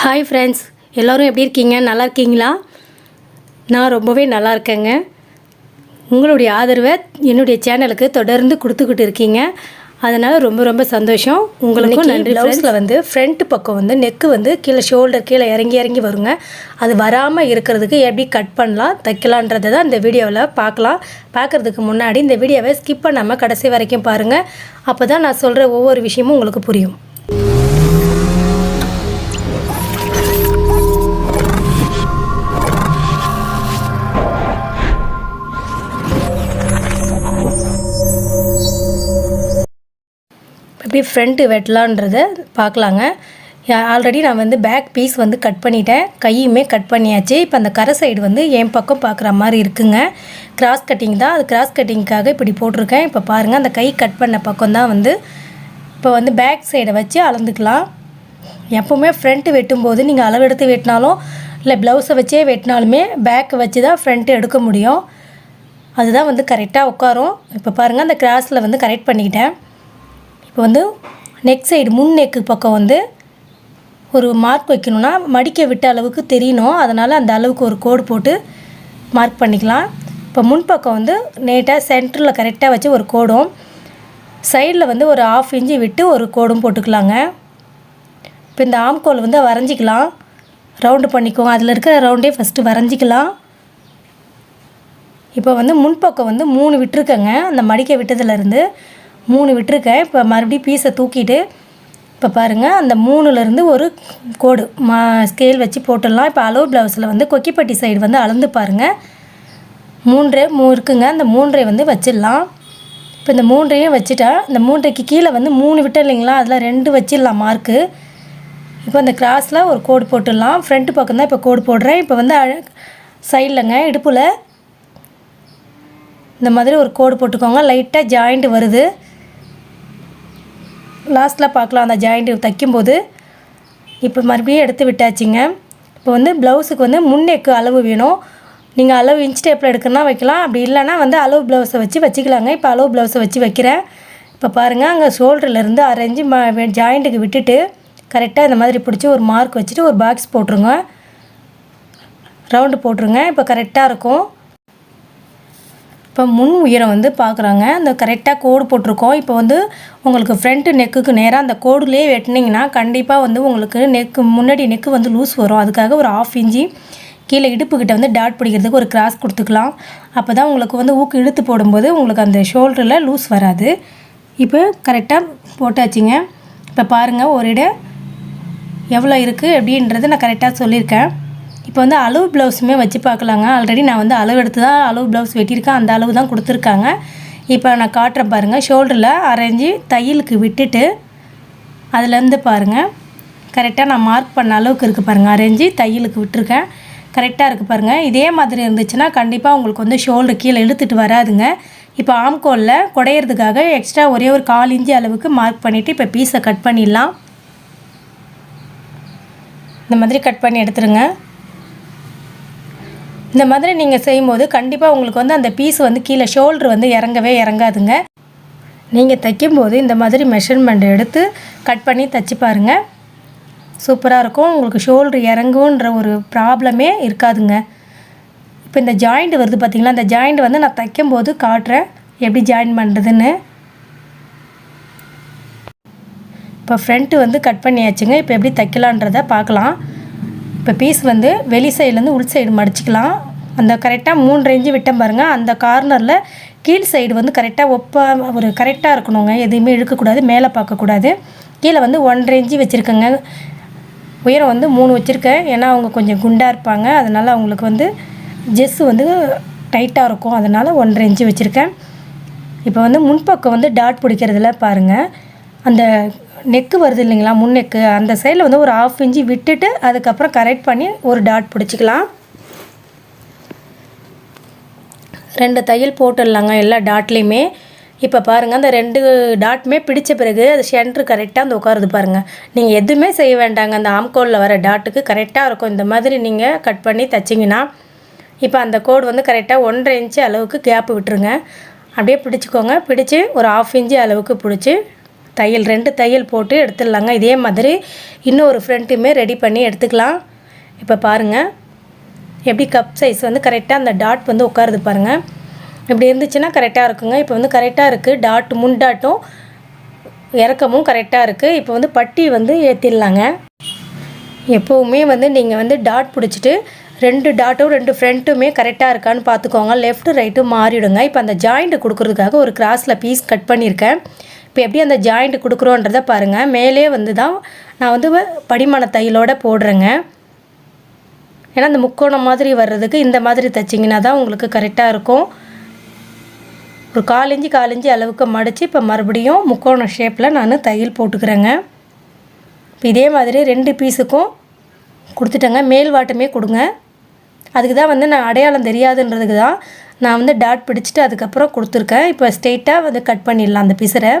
Hi friends எல்லோரும் எப்படி இருக்கீங்க? நல்லா இருக்கீங்களா? நான் ரொம்பவே நல்லா இருக்கேங்க. உங்களுடைய ஆதரவை என்னுடைய சேனலுக்கு தொடர்ந்து கொடுத்துக்கிட்டு இருக்கீங்க. அதனால் ரொம்ப ரொம்ப சந்தோஷம். உங்களுக்கும் நன்றி ப்ளவுஸில் வந்து ஃப்ரண்ட் பக்கம் வந்து நெக்கு வந்து கீழே ஷோல்டர் கீழே இறங்கி இறங்கி வருங்க. அது வராமல் இருக்கிறதுக்கு எப்படி கட் பண்ணலாம் தைக்கலான்றதை தான் இந்த வீடியோவில் பார்க்கலாம். பார்க்குறதுக்கு முன்னாடி இந்த வீடியோவை ஸ்கிப் பண்ணாமல் கடைசி வரைக்கும் பாருங்கள் அப்போ தான் நான் சொல்கிற ஒவ்வொரு விஷயமும் உங்களுக்கு புரியும். எப்படி ஃப்ரண்ட்டு வெட்டலான்றதை பார்க்கலாங்க. ஆல்ரெடி நான் வந்து பேக் பீஸ் வந்து கட் பண்ணிட்டேன். கையுமே கட் பண்ணியாச்சு. இப்போ அந்த கரை சைடு வந்து என் பக்கம் பார்க்குற மாதிரி இருக்குங்க. கிராஸ் கட்டிங் தான். அது கிராஸ் கட்டிங்க்காக இப்படி போட்டிருக்கேன். இப்போ பாருங்கள் அந்த கை கட் பண்ண பக்கம் தான் வந்து இப்போ வந்து பேக் சைடை வச்சு அளந்துக்கலாம். எப்போவுமே ஃப்ரண்ட்டு வெட்டும்போது நீங்கள் அளவெடுத்து வெட்டினாலும் இல்லை ப்ளவுஸை வச்சே வெட்டினாலுமே பேக்கை வச்சு தான் ஃப்ரண்ட்டு எடுக்க முடியும். அதுதான் வந்து கரெக்டாக உட்காரும். இப்போ பாருங்கள் அந்த கிராஸில் வந்து கரெக்ட் பண்ணிக்கிட்டேன். இப்போ வந்து நெக் சைடு முன் நெக்கு பக்கம் வந்து ஒரு மார்க் வைக்கணும்னா மடிக்க விட்ட அளவுக்கு தெரியணும். அதனால் அந்த அளவுக்கு ஒரு கோடு போட்டு மார்க் பண்ணிக்கலாம். இப்போ முன்பக்கம் வந்து நேட்டாக சென்டரில் கரெக்டாக வச்சு ஒரு கோடும் சைடில் வந்து ஒரு ஆஃப் இன்ச்சு விட்டு ஒரு கோடும் போட்டுக்கலாங்க. இப்போ இந்த ஆம்கோல் வந்து வரைஞ்சிக்கலாம். ரவுண்டு பண்ணிக்கோங்க. அதில் இருக்கிற ரவுண்டே ஃபஸ்ட்டு வரைஞ்சிக்கலாம். இப்போ வந்து முன்பக்கம் வந்து மூணு விட்டுருக்கேங்க. அந்த மடிக்க விட்டதுலேருந்து மூணு விட்டுருக்கேன் இப்போ மறுபடியும் பீஸை தூக்கிட்டு இப்போ பாருங்கள் அந்த மூணுலேருந்து ஒரு கோடு மா ஸ்கேல் வச்சு போட்டுடலாம். இப்போ அளவு ப்ளவுஸில் வந்து கொக்கிப்பட்டி சைடு வந்து அளந்து பாருங்கள் மூன்றே மூ இருக்குங்க. அந்த மூன்றை வந்து வச்சிடலாம். இப்போ இந்த மூன்றையும் வச்சுட்டா இந்த மூன்றைக்கு கீழே வந்து மூணு விட்டு இல்லைங்களா? அதில் ரெண்டு வச்சிடலாம் மார்க்கு இப்போ இந்த கிராஸில் ஒரு கோடு போட்டுடலாம். ஃப்ரண்ட் பக்கம் தான் இப்போ கோடு போடுறேன். இப்போ வந்து அழ சைட்லங்க இடுப்பில் இந்த மாதிரி ஒரு கோடு போட்டுக்கோங்க. லைட்டாக ஜாயிண்ட் வருது. லாஸ்ட்டில் பார்க்கலாம் அந்த ஜாயிண்ட்டு தைக்கும்போது. இப்போ மறுபடியும் எடுத்து விட்டாச்சுங்க. இப்போ வந்து ப்ளவுஸுக்கு வந்து முன்னெக்கு அளவு வேணும். நீங்கள் அளவு இன்ச் டேப்பில் எடுக்கணும்னா வைக்கலாம். அப்படி இல்லைன்னா வந்து அளவு ப்ளவுஸை வச்சு வச்சுக்கலாங்க. இப்போ அளவு ப்ளவுஸை வச்சு வைக்கிறேன். இப்போ பாருங்கள் அங்கே ஷோல்டர்லேருந்து அரைஞ்சி ம ஜாயிண்ட்டுக்கு விட்டுட்டு கரெக்டாக இந்த மாதிரி பிடிச்சி ஒரு மார்க் வச்சுட்டு ஒரு பாக்ஸ் போட்டுருங்க. ரவுண்டு போட்டுருங்க. இப்போ கரெக்டாக இருக்கும். இப்போ முன் உயரம் வந்து பார்க்குறாங்க. அந்த கரெக்டாக கோடு போட்டிருக்கோம். இப்போ வந்து உங்களுக்கு ஃப்ரண்ட்டு நெக்குக்கு நேராக அந்த கோடுலேயே வெட்டினீங்கன்னா கண்டிப்பாக வந்து உங்களுக்கு நெக்கு முன்னாடி நெக்கு வந்து லூஸ் வரும். அதுக்காக ஒரு ஆஃப் இன்ச்சி கீழே இடுப்புக்கிட்ட வந்து டாட் பிடிக்கிறதுக்கு ஒரு கிராஸ் கொடுத்துக்கலாம். அப்போ தான் உங்களுக்கு வந்து ஊக்கு இழுத்து போடும்போது உங்களுக்கு அந்த ஷோல்டரில் லூஸ் வராது. இப்போ கரெக்டாக போட்டாச்சுங்க. இப்போ பாருங்கள் ஒரு இடம் எவ்வளோ இருக்குது அப்படின்றத நான் கரெக்டாக சொல்லியிருக்கேன். இப்போ வந்து அளவு ப்ளவுஸுமே வச்சு பார்க்கலாங்க. ஆல்ரெடி நான் வந்து அளவு எடுத்து தான் அளவு ப்ளவுஸ் வெட்டியிருக்கேன். அந்த அளவு தான் கொடுத்துருக்காங்க. இப்போ நான் காட்டுறேன் பாருங்கள் ஷோல்டரில் அரைஞ்சி தையலுக்கு விட்டுட்டு அதுலேருந்து பாருங்கள் கரெக்டாக நான் மார்க் பண்ண அளவுக்கு இருக்குது பாருங்கள் அரைஞ்சி தையலுக்கு விட்டுருக்கேன். கரெக்டாக இருக்குது பாருங்கள் இதே மாதிரி இருந்துச்சுன்னா கண்டிப்பாக உங்களுக்கு வந்து ஷோல்டர் கீழே இழுத்துட்டு வராதுங்க. இப்போ ஆம்கோலில் குடையிறதுக்காக எக்ஸ்ட்ரா ஒரே ஒரு கால் இஞ்சி அளவுக்கு மார்க் பண்ணிவிட்டு இப்போ பீஸை கட் பண்ணிடலாம். இந்த மாதிரி கட் பண்ணி எடுத்துருங்க. இந்த மாதிரி நீங்கள் செய்யும்போது கண்டிப்பாக உங்களுக்கு வந்து அந்த பீஸ் வந்து கீழே ஷோல்ட்ரு வந்து இறங்கவே இறங்காதுங்க. நீங்கள் தைக்கும்போது இந்த மாதிரி மெஷர்மெண்ட் எடுத்து கட் பண்ணி தைச்சி பாருங்கள் சூப்பராக இருக்கும். உங்களுக்கு ஷோல்ட்ரு இறங்குன்ற ஒரு ப்ராப்ளமே இருக்காதுங்க. இப்போ இந்த ஜாயிண்ட் வருது பார்த்திங்களா இந்த ஜாயிண்ட் வந்து நான் தைக்கும்போது காட்டுறேன். எப்படி ஜாயின் பண்ணுறதுன்னு இப்போ ஃப்ரண்ட்டு வந்து கட் பண்ணியாச்சுங்க. இப்போ எப்படி தைக்கலான்றதை பார்க்கலாம். இப்போ பீஸ் வந்து வெளி சைட்லேருந்து உள் சைடு மடிச்சிக்கலாம். அந்த கரெக்டாக மூணு ரேஞ்சு விட்டேன் பாருங்கள் அந்த கார்னரில் கீழ் சைடு வந்து கரெக்டாக ஒப்ப ஒரு கரெக்டாக இருக்கணுங்க. எதுவுமே இழுக்கக்கூடாது மேலே பார்க்கக்கூடாது. கீழே வந்து ஒன் ரேஞ்சு வச்சுருக்கேங்க. உயரம் வந்து மூணு வச்சுருக்கேன். ஏன்னா அவங்க கொஞ்சம் குண்டாக இருப்பாங்க. அதனால் அவங்களுக்கு வந்து ஜெஸ்ஸு வந்து டைட்டாக இருக்கும். அதனால் ஒன்றரை இன்ச்சு வச்சுருக்கேன். இப்போ வந்து முன்பக்கம் வந்து டாட் பிடிக்கிறதுல பாருங்கள் அந்த நெக்கு வருது இல்லைங்களா முன் நெக்கு அந்த சைடில் வந்து ஒரு ஆஃப் இன்ச்சு விட்டுட்டு அதுக்கப்புறம் கரெக்ட் பண்ணி ஒரு டாட் பிடிச்சிக்கலாம். ரெண்டு தையல் போட்டுடலாங்க எல்லா டாட்லேயுமே இப்போ பாருங்கள் அந்த ரெண்டு டாட்டுமே பிடிச்ச பிறகு அது சென்ட்ரு கரெக்டாக அந்த உட்காருது பாருங்கள் நீங்கள் எதுவுமே செய்ய வேண்டாங்க அந்த ஆம்கோலில் வர டாட்டுக்கு கரெக்டாக இருக்கும். இந்த மாதிரி நீங்கள் கட் பண்ணி தைச்சிங்கன்னா இப்போ அந்த கோடு வந்து கரெக்டாக ஒன்றரை இன்ச்சு அளவுக்கு கேப்பு விட்டுருங்க. அப்படியே பிடிச்சிக்கோங்க. பிடிச்சி ஒரு ஆஃப் இன்ச்சு அளவுக்கு பிடிச்சி தையல் ரெண்டு தையல் போட்டு எடுத்துடலாங்க. இதே மாதிரி இன்னொரு ஃப்ரண்ட்டுமே ரெடி பண்ணி எடுத்துக்கலாம். இப்போ பாருங்கள் எப்படி கப் சைஸ் வந்து கரெக்டாக அந்த டாட் வந்து உட்காருது பாருங்கள் இப்படி இருந்துச்சுன்னா கரெக்டாக இருக்குங்க. இப்போ வந்து கரெக்டாக இருக்குது டாட் முன் டாட்டும் இறக்கமும் கரெக்டாக இருக்குது இப்போ வந்து பட்டி வந்து ஏற்றிடலாங்க எப்போவுமே வந்து நீங்கள் வந்து டாட் பிடிச்சிட்டு ரெண்டு டாட்டும் ரெண்டு ஃப்ரண்ட்டுமே கரெக்டாக இருக்கான்னு பார்த்துக்கோங்க லெஃப்ட்டு ரைட்டும் மாறிடுங்க. இப்போ அந்த ஜாயிண்ட்டு கொடுக்குறதுக்காக ஒரு கிராஸில் பீஸ் கட் பண்ணியிருக்கேன். இப்போ எப்படி அந்த ஜாயிண்ட் கொடுக்குறோன்றத பாருங்கள் மேலே வந்து தான் நான் வந்து படிமான தையலோடு போடுறேங்க. ஏன்னா அந்த முக்கோணம் மாதிரி வர்றதுக்கு இந்த மாதிரி தைச்சிங்கன்னா தான் உங்களுக்கு கரெக்டாக இருக்கும். ஒரு காலஞ்சி காலஞ்சி அளவுக்கு மடித்து இப்போ மறுபடியும் முக்கோணம் ஷேப்பில் நான் தையல் போட்டுக்கிறேங்க. இப்போ இதே மாதிரி ரெண்டு பீஸுக்கும் கொடுத்துட்டேங்க. மேல் வாட்டமே கொடுங்க. அதுக்கு தான் வந்து நான் அடையாளம் தெரியாதுன்றதுக்கு தான் நான் வந்து டாட் பிடிச்சிட்டு அதுக்கப்புறம் கொடுத்துருக்கேன். இப்போ ஸ்ட்ரெயிட்டாக வந்து கட் பண்ணிடலாம் அந்த பிசரை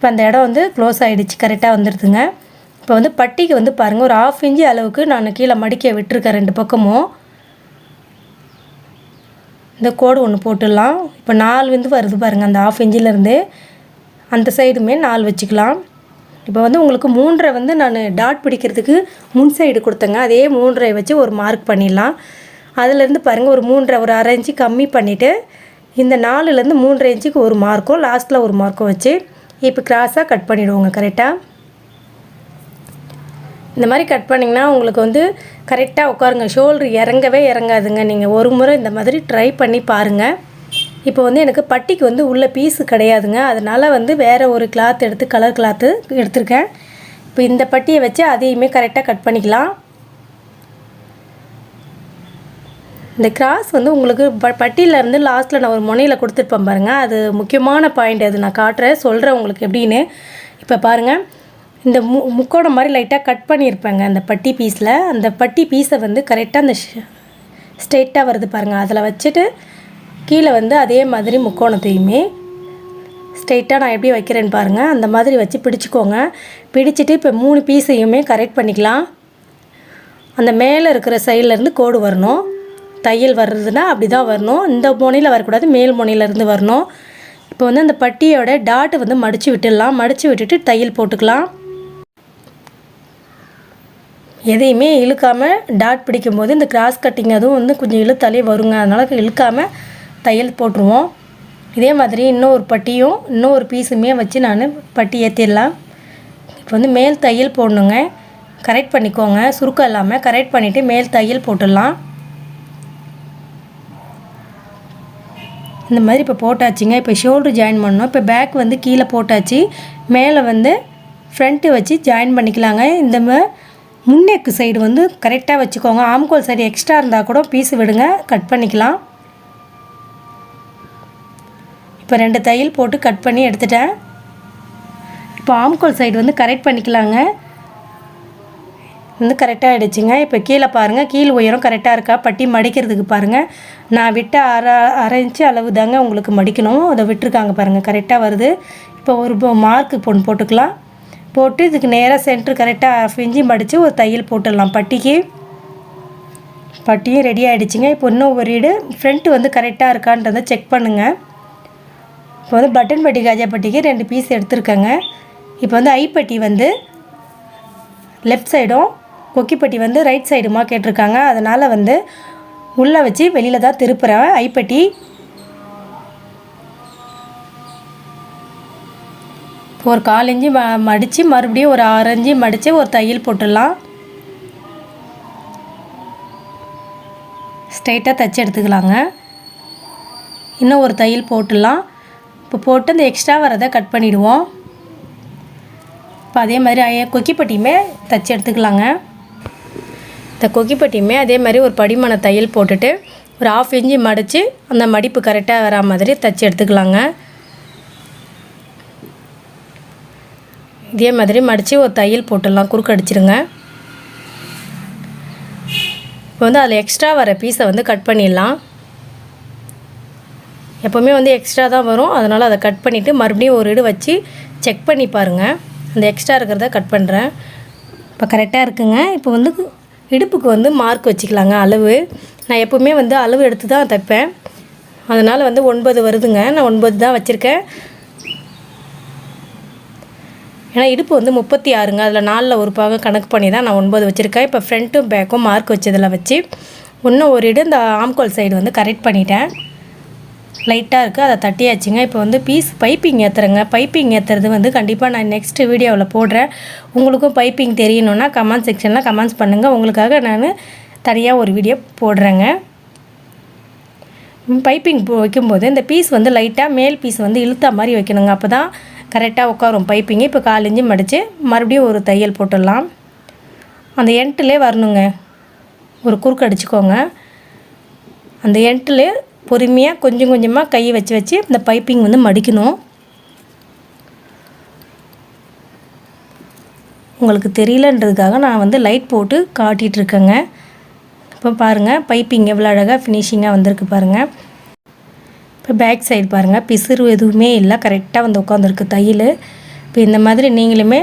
இப்போ அந்த இடம் வந்து க்ளோஸ் ஆகிடுச்சு கரெக்டாக வந்துடுதுங்க இப்போ வந்து பட்டிக்கு வந்து பாருங்கள் ஒரு ஆஃப் இன்ச்சு அளவுக்கு நான் கீழே மடிக்க விட்டுருக்கேன் ரெண்டு பக்கமும். இந்த கோடு ஒன்று போட்டுடலாம். இப்போ நாலு வந்து வருது பாருங்கள் அந்த ஆஃப் இன்ச்சிலேருந்து அந்த சைடுமே நாலு வச்சுக்கலாம். இப்போ வந்து உங்களுக்கு மூன்றரை வந்து நான் டாட் பிடிக்கிறதுக்கு முன் சைடு கொடுத்தேங்க. அதே மூன்றரை வச்சு ஒரு மார்க் பண்ணிடலாம். அதுலேருந்து பாருங்கள் ஒரு மூன்றரை ஒரு அரை இன்ச்சு கம்மி பண்ணிவிட்டு இந்த நாலுலேருந்து மூன்றரை இன்ச்சுக்கு ஒரு மார்க்கும் லாஸ்ட்டில் ஒரு மார்க்கும் வச்சு இப்போ கிராஸாக கட் பண்ணிவிடுவோங்க கரெக்டாக இந்த மாதிரி கட் பண்ணிங்கன்னா உங்களுக்கு வந்து கரெக்டாக உட்காருங்க. ஷோல்ட்ரு இறங்கவே இறங்காதுங்க. நீங்கள் ஒரு முறை இந்த மாதிரி ட்ரை பண்ணி பாருங்கள் இப்போ வந்து எனக்கு பட்டிக்கு வந்து உள்ள பீஸு கிடையாதுங்க. அதனால் வந்து வேறு ஒரு கிளாத் எடுத்து கலர் கிளாத்து எடுத்திருக்கேன். இப்போ இந்த பட்டியை வச்சு அதையுமே கரெக்டாக கட் பண்ணிக்கலாம். இந்த கிராஸ் வந்து உங்களுக்கு ப பட்டியிலேருந்து லாஸ்ட்டில் நான் ஒரு முனையில் கொடுத்துருப்பேன் பாருங்கள் அது முக்கியமான பாயிண்ட் அது. நான் காட்டுறேன் சொல்கிறேன் உங்களுக்கு எப்படின்னு. இப்போ பாருங்கள் இந்த மு முக்கோணம் மாதிரி லைட்டாக கட் பண்ணியிருப்பேங்க அந்த பட்டி பீஸில் அந்த பட்டி பீஸை வந்து கரெக்டாக அந்த ஸ்ட்ரெயிட்டாக வருது பாருங்கள் அதில் வச்சுட்டு கீழே வந்து அதே மாதிரி முக்கோணத்தையுமே ஸ்ட்ரெயிட்டாக நான் எப்படி வைக்கிறேன்னு பாருங்கள் அந்த மாதிரி வச்சு பிடிச்சிக்கோங்க. பிடிச்சிட்டு இப்போ மூணு பீஸையுமே கரெக்ட் பண்ணிக்கலாம். அந்த மேலே இருக்கிற சைட்லேருந்து கோடு வரணும். தையல் வர்றதுன்னா அப்படி தான் வரணும். இந்த முனையில் வரக்கூடாது மேல் முனையிலேருந்து வரணும். இப்போ வந்து அந்த பட்டியோட டாட்டு வந்து மடித்து விட்டுடலாம். மடித்து விட்டுட்டு தையல் போட்டுக்கலாம். எதையுமே இழுக்காமல் டாட் பிடிக்கும்போது இந்த கிராஸ் கட்டிங் அதுவும் வந்து கொஞ்சம் இழுத்தாலே வருங்க. அதனால் இழுக்காமல் தையல் போட்டுருவோம். இதே மாதிரி இன்னொரு பட்டியும் இன்னொரு பீஸுமே வச்சு நான் பட்டி ஏற்றிடலாம் இப்போ வந்து மேல் தையல் போடணுங்க. கரெக்ட் பண்ணிக்கோங்க. சுருக்கம் இல்லாமல் கரெக்ட் பண்ணிவிட்டு மேல் தையல் போட்டுடலாம். இந்த மாதிரி இப்போ போட்டாச்சுங்க. இப்போ ஷோல்டர் ஜாயின் பண்ணோம் இப்போ பேக் வந்து கீழே போட்டாச்சு. மேலே வந்து ஃப்ரண்ட்டு வச்சு ஜாயின் பண்ணிக்கலாங்க. இந்த மா- முன்னெக்கு சைடு வந்து கரெக்டாக வச்சுக்கோங்க. ஆம்கோல் சைடு எக்ஸ்ட்ரா இருந்தால் கூட பீஸ் விடுங்க. கட் பண்ணிக்கலாம். இப்போ ரெண்டு தையல் போட்டு கட் பண்ணி எடுத்துட்டேன். இப்போ ஆம்கோல் சைடு வந்து கரெக்ட் பண்ணிக்கலாங்க. வந்து கரெக்டாக ஆகிடுச்சுங்க இப்போ கீழே பாருங்கள் கீழ் உயரம் கரெக்டாக இருக்கா? பட்டி மடிக்கிறதுக்கு பாருங்கள் நான் விட்ட அரை அரை இன்ச்சு அளவு தாங்க உங்களுக்கு மடிக்கணும். அதை விட்டுருக்காங்க பாருங்கள் கரெக்டாக வருது. இப்போ ஒரு மார்க்கு பொண்ணு போட்டுக்கலாம். போட்டு இதுக்கு நேராக சென்ட்ரு கரெக்டாக ஆஃப் இன்ச்சு மடித்து ஒரு தையல் போட்டுடலாம். பட்டிக்கு. பட்டியும் ரெடி ஆகிடுச்சிங்க இப்போ இன்னும் ஒரு வீடு ஃப்ரண்ட்டு வந்து கரெக்டாக இருக்கான்றதை செக் பண்ணுங்கள் இப்போ வந்து பட்டன் பட்டி காஜா பட்டிக்கு ரெண்டு பீஸ் எடுத்திருக்கேங்க. இப்போ வந்து ஐப்பட்டி வந்து லெஃப்ட் சைடும் கொக்கிப்பட்டி வந்து ரைட் சைடுமா கேட்டிருக்காங்க. அதனால் வந்து உள்ளே வச்சு வெளியில் தான் திருப்புறேன் ஐப்பட்டி. இப்போ ஒரு கால் இஞ்சி ம மடித்து மறுபடியும் ஒரு ஆறு இஞ்சி மடித்து ஒரு தையல் போட்டுடலாம். ஸ்ட்ரைட்டாக தைச்சி எடுத்துக்கலாங்க. இன்னும் ஒரு தையல் போட்டுடலாம். இப்போ போட்டு இந்த எக்ஸ்ட்ரா வரதை கட் பண்ணிவிடுவோம் இப்போ அதே மாதிரி கொக்கிப்பட்டியுமே தைச்சி எடுத்துக்கலாங்க. இந்த கொக்கிப்பட்டியுமே அதே மாதிரி ஒரு படிமான தையல் போட்டுட்டு ஒரு ஆஃப் இன்ச்சு மடித்து அந்த மடிப்பு கரெக்டாக வரா மாதிரி தைச்சி எடுத்துக்கலாங்க. இதே மாதிரி மடித்து ஒரு தையல் போட்டுடலாம் குறுக்கு அடிச்சிருங்க. இப்போ வந்து அதில் எக்ஸ்ட்ரா வர பீஸை வந்து கட் பண்ணிடலாம். எப்போவுமே வந்து எக்ஸ்ட்ரா தான் வரும். அதனால் அதை கட் பண்ணிவிட்டு மறுபடியும் ஒரு இடு வச்சு செக் பண்ணி பாருங்கள் அந்த எக்ஸ்ட்ரா இருக்கிறத கட் பண்ணுறேன் இப்போ கரெக்டாக இருக்குங்க. இப்போ வந்து இடுப்புக்கு வந்து மார்க் வச்சுக்கலாங்க அளவு. நான் எப்போவுமே வந்து அளவு எடுத்து தான் தைப்பேன். அதனால் வந்து ஒன்பது வருதுங்க. நான் ஒன்பது தான் வச்சுருக்கேன். ஏன்னா இடுப்பு வந்து முப்பத்தி ஆறுங்க. அதில் நாலில் ஒரு பாகம் கணக்கு பண்ணி தான் நான் ஒன்பது வச்சுருக்கேன். இப்போ ஃப்ரண்ட்டும் பேக்கும் மார்க் வச்சதில் வச்சு இன்னும் ஒரு இடம் இந்த ஆம்கோல் சைடு வந்து கரெக்ட் பண்ணிட்டேன். லைட்டாக இருக்குது அதை தட்டியாச்சுங்க. இப்போ வந்து பீஸ் பைப்பிங் ஏற்றுறேங்க பைப்பிங் ஏற்றுறது வந்து கண்டிப்பாக நான் நெக்ஸ்ட் வீடியோவில் போடுறேன். உங்களுக்கும் பைப்பிங் தெரியணுன்னா கமெண்ட் செக்ஷனில் கமெண்ட்ஸ் பண்ணுங்கள் உங்களுக்காக நான் தனியாக ஒரு வீடியோ போடுறேங்க. பைப்பிங் வைக்கும்போது இந்த பீஸ் வந்து லைட்டாக மேல் பீஸ் வந்து இழுத்தா மாதிரி வைக்கணுங்க. அப்போ தான் கரெக்டாக உட்காரும் பைப்பிங்கு இப்போ காலிஞ்சு மடித்து மறுபடியும் ஒரு தையல் போட்டுடலாம். அந்த எண்ட்டிலே வரணுங்க. ஒரு குறுக்கு அடிச்சுக்கோங்க. அந்த எண்ட்டிலே பொறுமையாக கொஞ்சம் கொஞ்சமாக கையை வச்சு வச்சு இந்த பைப்பிங் வந்து மடிக்கணும். உங்களுக்கு தெரியலன்றதுக்காக நான் வந்து லைட் போட்டு காட்டிகிட்ருக்கேங்க இப்போ பாருங்கள் பைப்பிங் எவ்வளோ அழகாக ஃபினிஷிங்காக வந்திருக்கு பாருங்கள் இப்போ பேக் சைடு பாருங்கள் பிசுறு எதுவுமே இல்லை கரெக்டாக வந்து உட்காந்துருக்கு தையல். இப்போ இந்த மாதிரி நீங்களுமே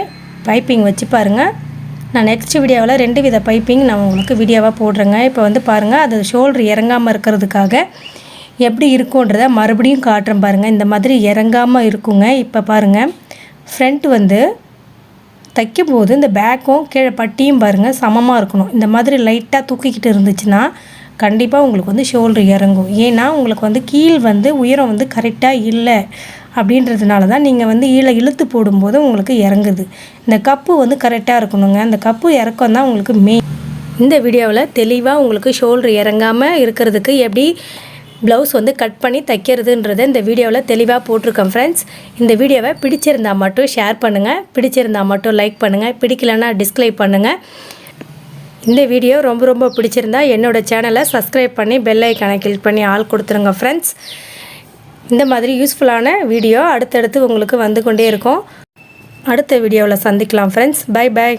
பைப்பிங் வச்சு பாருங்கள் நான் நெக்ஸ்ட் வீடியோவில் ரெண்டு வித பைப்பிங் நான் உங்களுக்கு வீடியோவாக போடுறேங்க. இப்போ வந்து பாருங்கள் அது ஷோல்டர் இறங்காமல் இருக்கிறதுக்காக எப்படி இருக்குன்றத மறுபடியும் காட்டுறேன் பாருங்கள் இந்த மாதிரி இறங்காமல் இருக்குங்க. இப்போ பாருங்கள் ஃப்ரண்ட் வந்து தைக்கும்போது இந்த பேக்கும் கீழே பட்டியும் பாருங்கள் சமமாக இருக்கணும். இந்த மாதிரி லைட்டாக தூக்கிக்கிட்டு இருந்துச்சுன்னா கண்டிப்பாக உங்களுக்கு வந்து ஷோல்டர் இறங்கும். ஏன்னா உங்களுக்கு வந்து கீழ் வந்து உயரம் வந்து கரெக்டாக இல்லை அப்படின்றதுனால தான் நீங்கள் வந்து ஈழ இழுத்து போடும்போது உங்களுக்கு இறங்குது. இந்த கப்பு வந்து கரெக்டாக இருக்கணுங்க. அந்த கப்பு இறக்கம் தான் உங்களுக்கு மெயின் இந்த வீடியோவில் தெளிவாக உங்களுக்கு ஷோல்டர் இறங்காமல் இருக்கிறதுக்கு எப்படி ப்ளவுஸ் வந்து கட் பண்ணி தைக்கிறதுன்றதை இந்த வீடியோவில் தெளிவாக போட்டிருக்கேன் ஃப்ரெண்ட்ஸ் இந்த வீடியோவை பிடிச்சிருந்தா மட்டும் ஷேர் பண்ணுங்கள் பிடிச்சிருந்தா மட்டும் லைக் பண்ணுங்கள் பிடிக்கலன்னா டிஸ்கிளைப் பண்ணுங்கள் இந்த வீடியோ ரொம்ப ரொம்ப பிடிச்சிருந்தா என்னோடய சேனலை சப்ஸ்கிரைப் பண்ணி பெல்லை ஐக்கானை கிளிக் பண்ணி ஆள் கொடுத்துருங்க ஃப்ரெண்ட்ஸ் இந்த மாதிரி யூஸ்ஃபுல்லான வீடியோ அடுத்தடுத்து உங்களுக்கு வந்து கொண்டே இருக்கும். அடுத்த வீடியோவில் சந்திக்கலாம் ஃப்ரெண்ட்ஸ் பை பை